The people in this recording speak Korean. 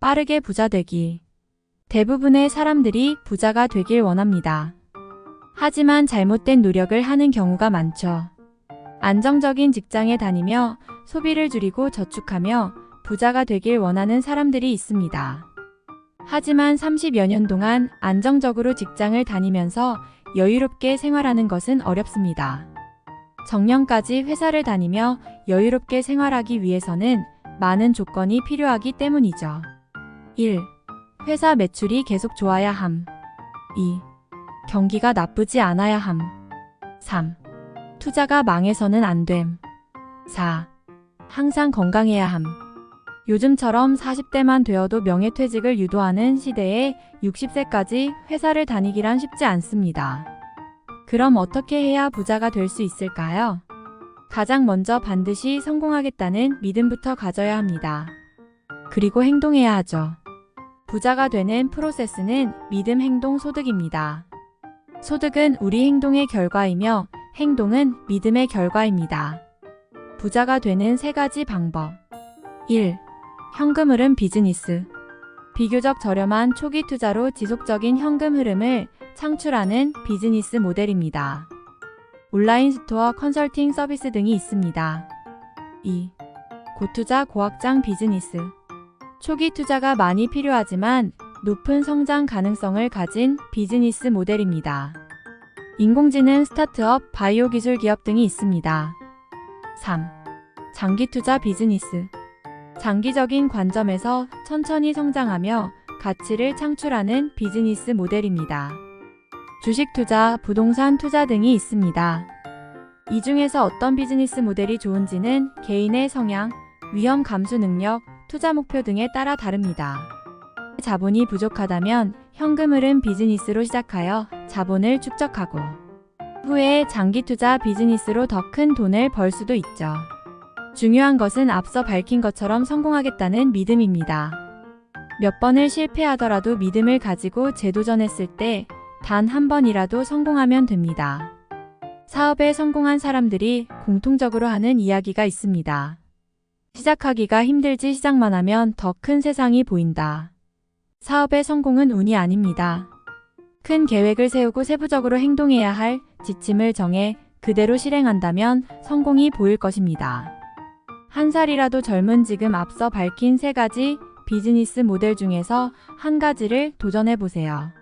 빠르게 부자 되기. 대부분의 사람들이 부자가 되길 원합니다. 하지만 잘못된 노력을 하는 경우가 많죠. 안정적인 직장에 다니며 소비를 줄이고 저축하며 부자가 되길 원하는 사람들이 있습니다. 하지만 30여 년 동안 안정적으로 직장을 다니면서 여유롭게 생활하는 것은 어렵습니다. 정년까지 회사를 다니며 여유롭게 생활하기 위해서는 많은 조건이 필요하기 때문이죠. 1. 회사 매출이 계속 좋아야 함. 2. 경기가 나쁘지 않아야 함. 3. 투자가 망해서는 안 됨. 4. 항상 건강해야 함. 요즘처럼 40대만 되어도 명예퇴직을 유도하는 시대에 60세까지 회사를 다니기란 쉽지 않습니다. 그럼 어떻게 해야 부자가 될 수 있을까요? 가장 먼저 반드시 성공하겠다는 믿음부터 가져야 합니다. 그리고 행동해야 하죠. 부자가 되는 프로세스는 믿음 행동 소득입니다. 소득은 우리 행동의 결과이며 행동은 믿음의 결과입니다. 부자가 되는 세 가지 방법. 1. 현금 흐름 비즈니스. 비교적 저렴한 초기 투자로 지속적인 현금 흐름을 창출하는 비즈니스 모델입니다. 온라인 스토어 컨설팅 서비스 등이 있습니다. 2. 고투자 고확장 비즈니스. 초기 투자가 많이 필요하지만 높은 성장 가능성을 가진 비즈니스 모델입니다. 인공지능 스타트업, 바이오 기술 기업 등이 있습니다. 3. 장기 투자 비즈니스. 장기적인 관점에서 천천히 성장하며 가치를 창출하는 비즈니스 모델입니다. 주식 투자, 부동산 투자 등이 있습니다. 이 중에서 어떤 비즈니스 모델이 좋은지는 개인의 성향, 위험 감수 능력, 투자 목표 등에 따라 다릅니다. 자본이 부족하다면 현금 흐름 비즈니스로 시작하여 자본을 축적하고 후에 장기 투자 비즈니스로 더 큰 돈을 벌 수도 있죠. 중요한 것은 앞서 밝힌 것처럼 성공하겠다는 믿음입니다. 몇 번을 실패하더라도 믿음을 가지고 재도전했을 때 단 한 번이라도 성공하면 됩니다. 사업에 성공한 사람들이 공통적으로 하는 이야기가 있습니다. 시작하기가 힘들지 시작만 하면 더 큰 세상이 보인다. 사업의 성공은 운이 아닙니다. 큰 계획을 세우고 세부적으로 행동해야 할 지침을 정해 그대로 실행한다면 성공이 보일 것입니다. 한 살이라도 젊은 지금 앞서 밝힌 세 가지 비즈니스 모델 중에서 한 가지를 도전해 보세요.